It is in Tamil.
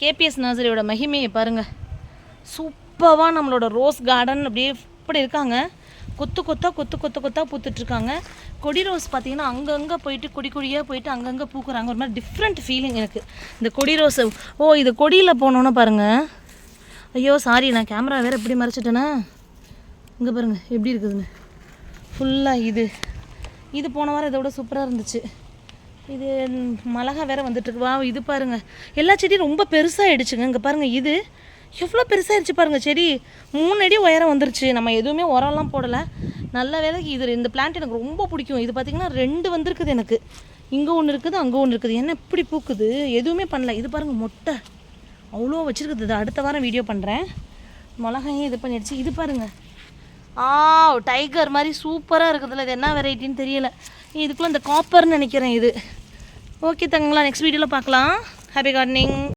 கேபிஎஸ் நர்சரியோட மகிமையை பாருங்கள் சூப்பராக நம்மளோட ரோஸ் கார்டன் அப்படியே இப்படி இருக்காங்க. கொத்து கொத்தா கொத்து கொத்து கொத்தா பூத்துட்ருக்காங்க கொடி ரோஸ் பார்த்தீங்கன்னா அங்கங்கே போயிட்டு கொடி கொடியாக போயிட்டு அங்கங்கே பூக்குறாங்க. ஒரு மாதிரி டிஃப்ரெண்ட் ஃபீலிங் எனக்கு. இந்த கொடி ரோஸ் ஓ இது கொடியில் போனோன்னு பாருங்கள் ஐயோ சாரி நான் கேமரா வேறு எப்படி மறைச்சிட்டேனா. இங்கே பாருங்கள் எப்படி இருக்குதுன்னு. ஃபுல்லாக இது. இது போன வாரம் இதை விட சூப்பராக இருந்துச்சு. இது மிளகா வேற வந்துட்டு வா இது பாருங்க. எல்லா செடியும் ரொம்ப பெருசாகிடுச்சுங்க இங்கே பாருங்க இது. எவ்வளோ பெருசாகிடுச்சு பாருங்க செடி. மூணு அடி உயரம் வந்துருச்சு. நம்ம எதுவுமே உரம்லாம் போடலை. நல்ல வேலைக்கு இது இந்த பிளான்ட் எனக்கு ரொம்ப பிடிக்கும். இது பார்த்திங்கன்னா ரெண்டு வந்திருக்குது எனக்கு. இங்கே ஒன்று இருக்குது அங்கே ஒன்று இருக்குது. என்ன இப்படி பூக்குது? எதுவுமே பண்ணல. இது பாருங்கள் மொட்டை. அவ்வளோ வச்சுருக்குது. இது அடுத்த வாரம் வீடியோ பண்ணுறேன் மிளகாயும் இது பண்ணிடுச்சு. இது பாருங்கள் ஆ டைகர் மாதிரி சூப்பராக இருக்குதுல்ல இது என்ன வெரைட்டின்னு தெரியல. இதுக்குள்ளே இந்த காப்பர்னு நினைக்கிறேன் இது. ஓகே தங்களா நெக்ஸ்ட் வீடியோவில் பார்க்கலாம். Happy gardening